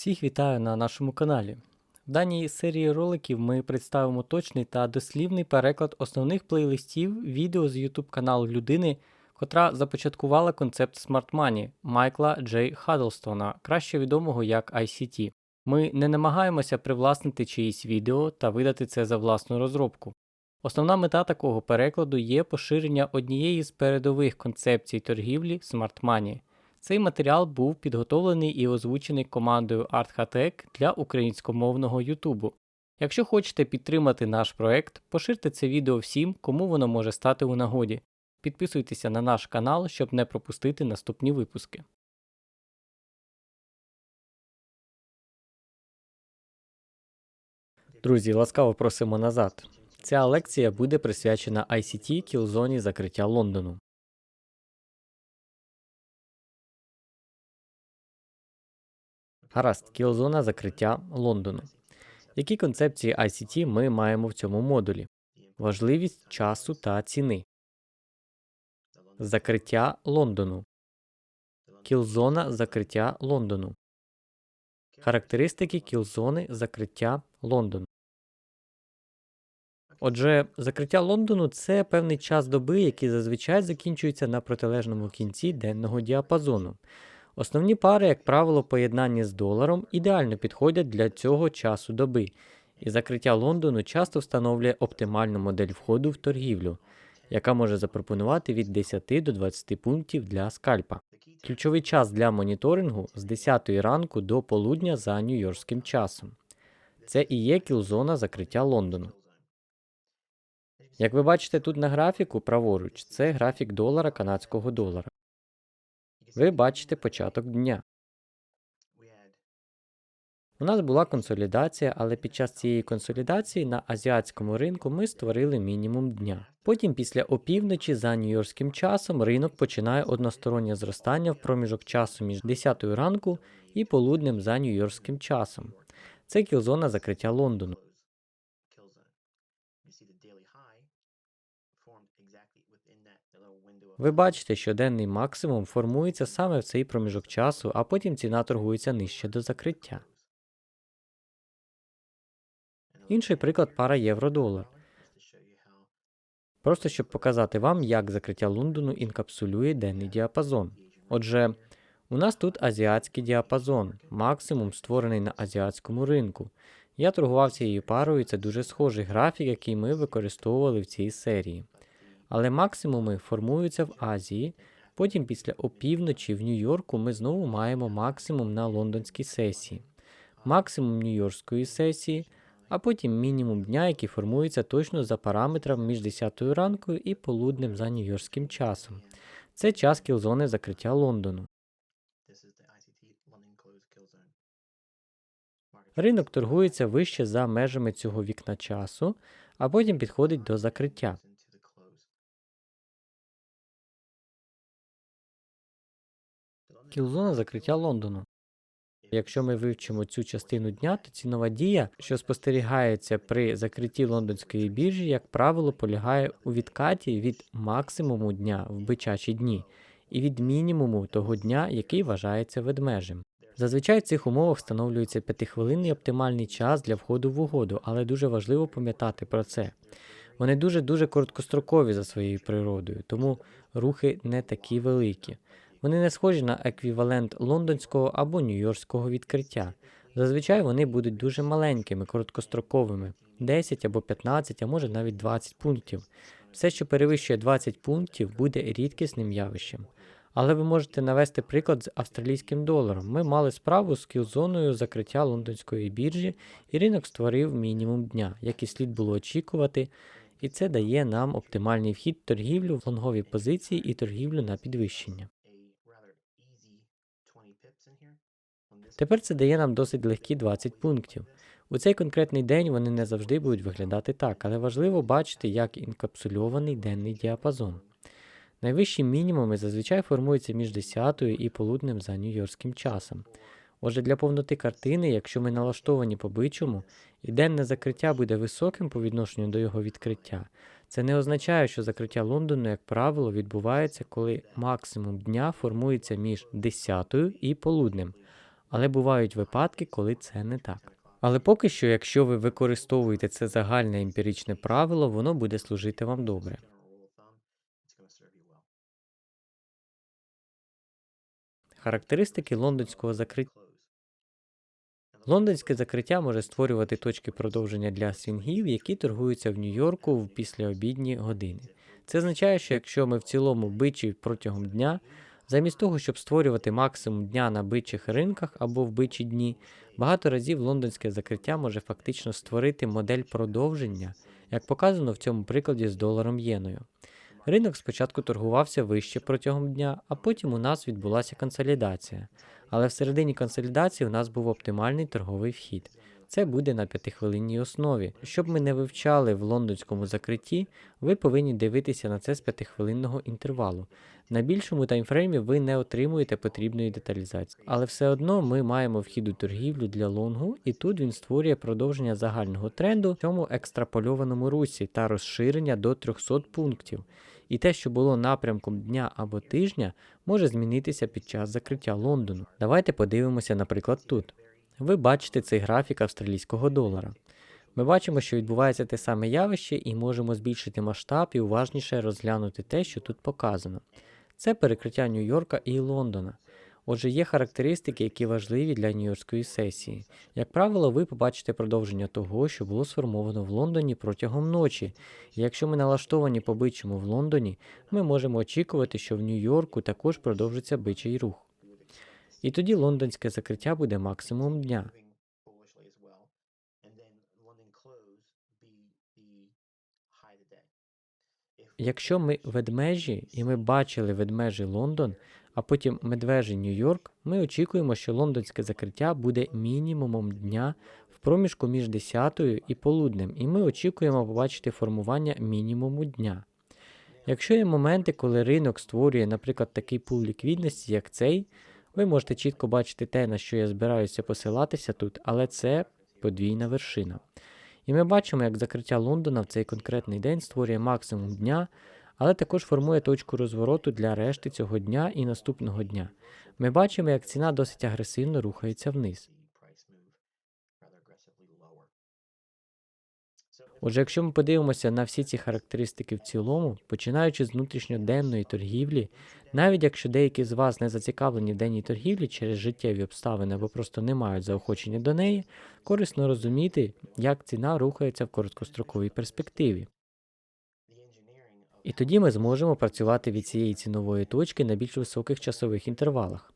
Всіх вітаю на нашому каналі. В даній серії роликів ми представимо точний та дослівний переклад основних плейлистів відео з YouTube каналу людини, котра започаткувала концепт Smart Money Майкла Джей Хаддлстона, краще відомого як ICT. Ми не намагаємося привласнити чиїсь відео та видати це за власну розробку. Основна мета такого перекладу є поширення однієї з передових концепцій торгівлі Smart Money. Цей матеріал був підготовлений і озвучений командою ArtHatek для українськомовного Ютубу. Якщо хочете підтримати наш проект, поширте це відео всім, кому воно може стати у нагоді. Підписуйтеся на наш канал, щоб не пропустити наступні випуски. Друзі, ласкаво просимо назад. Ця лекція буде присвячена ICT кілзоні закриття Лондону. Гаразд, кілзона закриття Лондону. Які концепції ICT ми маємо в цьому модулі? Важливість часу та ціни. Закриття Лондону. Кілзона закриття Лондону. Характеристики кілзони закриття Лондону. Отже, закриття Лондону це певний час доби, який зазвичай закінчується на протилежному кінці денного діапазону. Основні пари, як правило, поєднані з доларом, ідеально підходять для цього часу доби, і закриття Лондону часто встановлює оптимальну модель входу в торгівлю, яка може запропонувати від 10 до 20 пунктів для скальпа. Ключовий час для моніторингу з 10 ранку до полудня за нью-йоркським часом. Це і є кілзона закриття Лондону. Як ви бачите тут на графіку праворуч, це графік долара канадського долара. Ви бачите початок дня. У нас була консолідація, але під час цієї консолідації на азіатському ринку ми створили мінімум дня. Потім, після опівночі, за нью-йоркським часом, ринок починає одностороннє зростання в проміжок часу між 10 ранку і полуднем за нью-йоркським часом. Це кілзона закриття Лондону. Ви бачите, що денний максимум формується саме в цей проміжок часу, а потім ціна торгується нижче до закриття. Інший приклад пара євро-долар. Просто щоб показати вам, як закриття Лондону інкапсулює денний діапазон. Отже, у нас тут азіатський діапазон, максимум створений на азіатському ринку. Я торгував цією парою, і це дуже схожий графік, який ми використовували в цій серії. Але максимуми формуються в Азії. Потім після опівночі в Нью-Йорку ми знову маємо максимум на лондонській сесії, максимум Нью-Йоркської сесії, а потім мінімум дня, який формується точно за параметрами між 10 ранку і полуднем за нью-йоркським часом. Це час кілзони закриття Лондону. Ринок торгується вище за межами цього вікна часу, а потім підходить до закриття. Кілзона закриття Лондону. Якщо ми вивчимо цю частину дня, то цінова дія, що спостерігається при закритті лондонської біржі, як правило, полягає у відкаті від максимуму дня в бичачі дні і від мінімуму того дня, який вважається ведмежем. Зазвичай в цих умовах встановлюється п'ятихвилинний оптимальний час для входу в угоду, але дуже важливо пам'ятати про це. Вони дуже дуже короткострокові за своєю природою, тому рухи не такі великі. Вони не схожі на еквівалент лондонського або нью-йоркського відкриття. Зазвичай вони будуть дуже маленькими, короткостроковими 10 або 15, а може навіть 20 пунктів. Все, що перевищує 20 пунктів, буде рідкісним явищем. Але ви можете навести приклад з австралійським доларом. Ми мали справу з кілзоною закриття лондонської біржі, і ринок створив мінімум дня, як і слід було очікувати, і це дає нам оптимальний вхід в торгівлю в лонгові позиції і торгівлю на підвищення. Тепер це дає нам досить легкі 20 пунктів. У цей конкретний день вони не завжди будуть виглядати так, але важливо бачити, як інкапсульований денний діапазон. Найвищі мінімуми зазвичай формуються між 10 і полуднем за нью-йоркським часом. Отже, для повноти картини, якщо ми налаштовані по бичому, і денне закриття буде високим по відношенню до його відкриття, це не означає, що закриття Лондону, як правило, відбувається, коли максимум дня формується між 10 і полуднем. Але бувають випадки, коли це не так. Але поки що, якщо ви використовуєте це загальне емпіричне правило, воно буде служити вам добре. Характеристики лондонського закриття. Лондонське закриття може створювати точки продовження для свінгів, які торгуються в Нью-Йорку в післяобідні години. Це означає, що якщо ми в цілому бичі протягом дня, замість того, щоб створювати максимум дня на бичих ринках або в бичі дні, багато разів лондонське закриття може фактично створити модель продовження, як показано в цьому прикладі з доларом єною. Ринок спочатку торгувався вище протягом дня, а потім у нас відбулася консолідація. Але всередині консолідації у нас був оптимальний торговий вхід. Це буде на п'ятихвилинній основі. Щоб ми не вивчали в лондонському закритті, ви повинні дивитися на це з п'ятихвилинного інтервалу. На більшому таймфреймі ви не отримуєте потрібної деталізації. Але все одно ми маємо вхід у торгівлю для лонгу, і тут він створює продовження загального тренду в цьому екстрапольованому русі та розширення до 300 пунктів. І те, що було напрямком дня або тижня, може змінитися під час закриття Лондону. Давайте подивимося, наприклад, тут. Ви бачите цей графік австралійського долара. Ми бачимо, що відбувається те саме явище, і можемо збільшити масштаб і уважніше розглянути те, що тут показано. Це перекриття Нью-Йорка і Лондона. Отже, є характеристики, які важливі для Нью-Йоркської сесії. Як правило, ви побачите продовження того, що було сформовано в Лондоні протягом ночі. І якщо ми налаштовані по бичому в Лондоні, ми можемо очікувати, що в Нью-Йорку також продовжиться бичий рух. І тоді лондонське закриття буде максимум дня. Якщо ми ведмежі, і ми бачили ведмежий Лондон, а потім медвежий Нью-Йорк, ми очікуємо, що лондонське закриття буде мінімумом дня в проміжку між 10 і полуднем, і ми очікуємо побачити формування мінімуму дня. Якщо є моменти, коли ринок створює, наприклад, такий пул ліквідності, як цей, ви можете чітко бачити те, на що я збираюся посилатися тут, але це подвійна вершина. І ми бачимо, як закриття Лондона в цей конкретний день створює максимум дня, але також формує точку розвороту для решти цього дня і наступного дня. Ми бачимо, як ціна досить агресивно рухається вниз. Отже, якщо ми подивимося на всі ці характеристики в цілому, починаючи з внутрішньоденної торгівлі, навіть якщо деякі з вас не зацікавлені в денній торгівлі через життєві обставини або просто не мають заохочення до неї, корисно розуміти, як ціна рухається в короткостроковій перспективі. І тоді ми зможемо працювати від цієї цінової точки на більш високих часових інтервалах.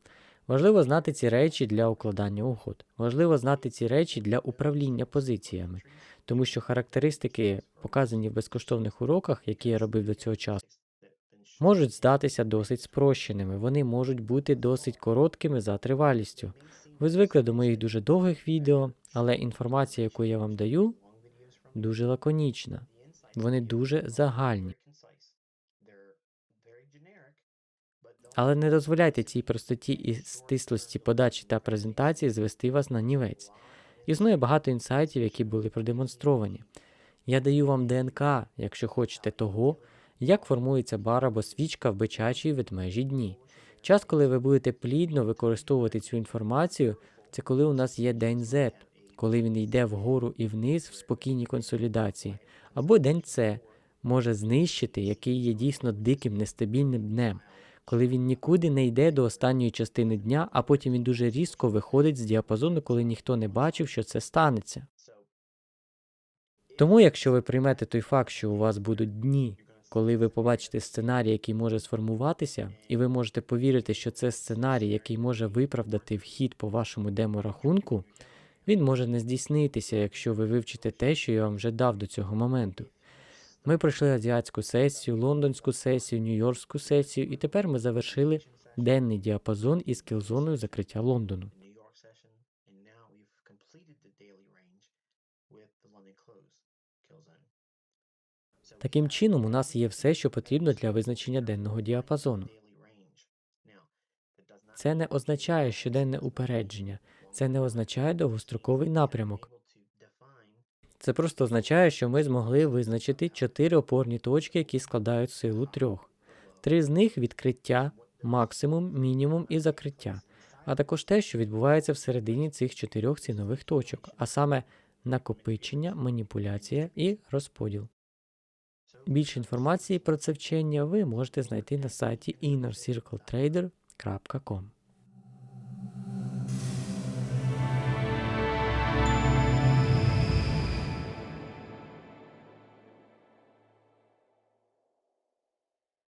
Важливо знати ці речі для укладання угод. Важливо знати ці речі для управління позиціями, тому що характеристики, показані в безкоштовних уроках, які я робив до цього часу, можуть здатися досить спрощеними. Вони можуть бути досить короткими за тривалістю. Ви звикли до моїх дуже довгих відео, але інформація, яку я вам даю, дуже лаконічна. Вони дуже загальні. Але не дозволяйте цій простоті і стислості подачі та презентації звести вас на нівець. Існує багато інсайтів, які були продемонстровані. Я даю вам ДНК, якщо хочете, того, як формується бар або свічка в бичачій ведмежі дні. Час, коли ви будете плідно використовувати цю інформацію, це коли у нас є день Z, коли він йде вгору і вниз в спокійній консолідації, або день С може знищити, який є дійсно диким нестабільним днем, коли він нікуди не йде до останньої частини дня, а потім він дуже різко виходить з діапазону, коли ніхто не бачив, що це станеться. Тому, якщо ви приймете той факт, що у вас будуть дні, коли ви побачите сценарій, який може сформуватися, і ви можете повірити, що це сценарій, який може виправдати вхід по вашому демо-рахунку, він може не здійснитися, якщо ви вивчите те, що я вам вже дав до цього моменту. Ми пройшли азіатську сесію, лондонську сесію, нью-йоркську сесію, і тепер ми завершили денний діапазон із кілзоною закриття Лондону. Таким чином, у нас є все, що потрібно для визначення денного діапазону. Це не означає щоденне упередження, це не означає довгостроковий напрямок. Це просто означає, що ми змогли визначити чотири опорні точки, які складають силу трьох. Три з них відкриття, максимум, мінімум і закриття. а також те, що відбувається всередині цих чотирьох цінових точок, а саме накопичення, маніпуляція і розподіл. Більше інформації про це вчення ви можете знайти на сайті innercircletrader.com.